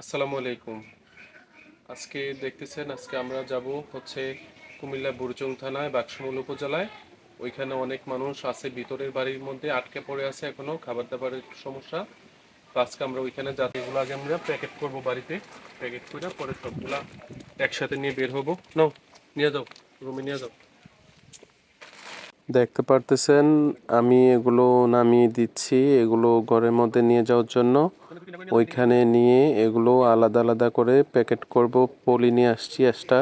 আসসালামু আলাইকুম। আজকে দেখতেছেন, আজকে আমরা যাব হচ্ছে কুমিল্লা বুরজং থানায়, বাক্সমুল উপজেলায়। ওইখানে অনেক মানুষ আছে, ভিতরের বাড়ির মধ্যে আটকে পড়ে আছে এখনও খাবার দাবারের সমস্যা। তো আজকে আমরা ওইখানে যাতে এগুলো আগে আমরা প্যাকেট করব বাড়িতে, প্যাকেট করে পরে সবগুলা একসাথে নিয়ে বের হব। নাও, নিয়ে যাও, রুমে নিয়ে যাও। দেখতে পারতেছেন, আমি এগুলো নামিয়ে দিচ্ছি, এগুলো ঘরের মধ্যে নিয়ে যাওয়ার জন্য। ওইখানে নিয়ে এগুলো আলাদা আলাদা করে প্যাকেট করব। পলি নিয়ে আসছি একটা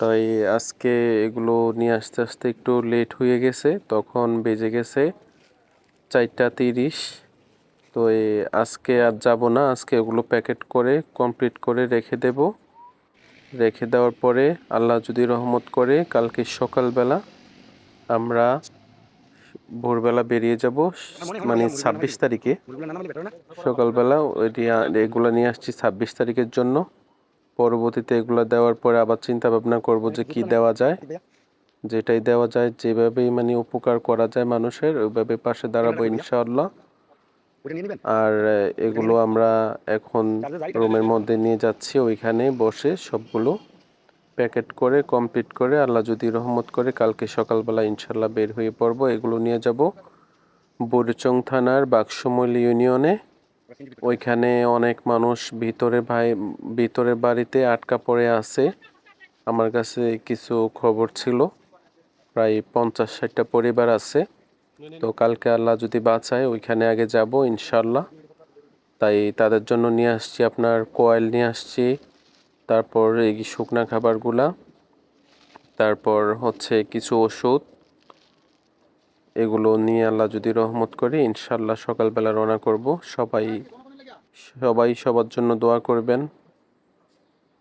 তাই আজকে এগুলো নিয়ে আসতে আসতে একটু লেট হয়ে গেছে। তখন বেজে গেছে চারটা তিরিশ। তো আজকে আর যাব না। আজকে এগুলো প্যাকেট করে কমপ্লিট করে রেখে দেব। রেখে দেওয়ার পরে আল্লাহ যদি রহমত করে কালকে সকালবেলা আমরা ভোরবেলা বেরিয়ে যাব মানে ছাব্বিশ তারিখে। সকালবেলা এগুলো নিয়ে আসছি ছাব্বিশ তারিখের জন্য। পরবর্তীতে এগুলো দেওয়ার পরে আবার চিন্তা ভাবনা করব যে কি দেওয়া যায়। যেটাই দেওয়া যায় যেভাবেই মানে উপকার করা যায় মানুষের ওইভাবে পাশে দাঁড়াবো ইনশাআল্লাহ। আর এগুলো আমরা এখন রুমের মধ্যে নিয়ে যাচ্ছি ওইখানে বসে সবগুলো। প্যাকেট করে, কমপ্লিট করে, আল্লাহ যদি রহমত করে, কালকে সকালবেলা ইনশাল্লাহ বের হয়ে পড়ব, এগুলো নিয়ে যাব বুড়চং থানার বাক্সমল ইউনিয়নে। ওইখানে অনেক মানুষ ভিতরে ভাই, ভিতরে বাড়িতে আটকা পড়ে আছে। আমার কাছে কিছু খবর ছিল, প্রায় পঞ্চাশ ষাটটা পরিবার আছে। তো কালকে আল্লাহ যদি বাঁচায়, ওইখানে আগে যাব ইনশাল্লাহ তাই তাদের জন্য নিয়ে আসছি আপনার কোয়েল, নিয়ে আসছি। তারপর এই শুকনা খাবারগুলা, তারপর হচ্ছে কিছু ওষুধ। এগুলো নিয়ে আল্লাহ যদি রহমত করে ইনশাল্লাহ সকালবেলা রওনা করব। সবাই সবাই সবার জন্য দোয়া করবেন,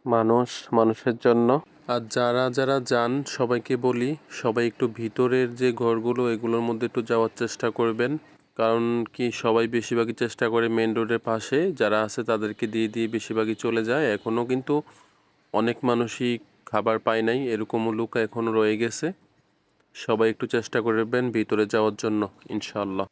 মানুষ, মানুষের জন্য। আর যারা যারা যান, সবাইকে বলি, সবাই একটু ভিতরের যে ঘরগুলো, এগুলোর মধ্যে একটু যাওয়ার চেষ্টা করবেন। কারণ কি, সবাই বেশিরভাগই চেষ্টা করে মেন রোডের পাশে, যারা আছে তাদেরকে দিয়ে দিয়ে বেশিরভাগই চলে যায়। এখনও কিন্তু অনেক মানুষই খাবার পায় নাই, এরকমও লোক এখনও রয়ে গেছে। সবাই একটু চেষ্টা করবেন ভিতরে যাওয়ার জন্য, ইনশাআল্লাহ।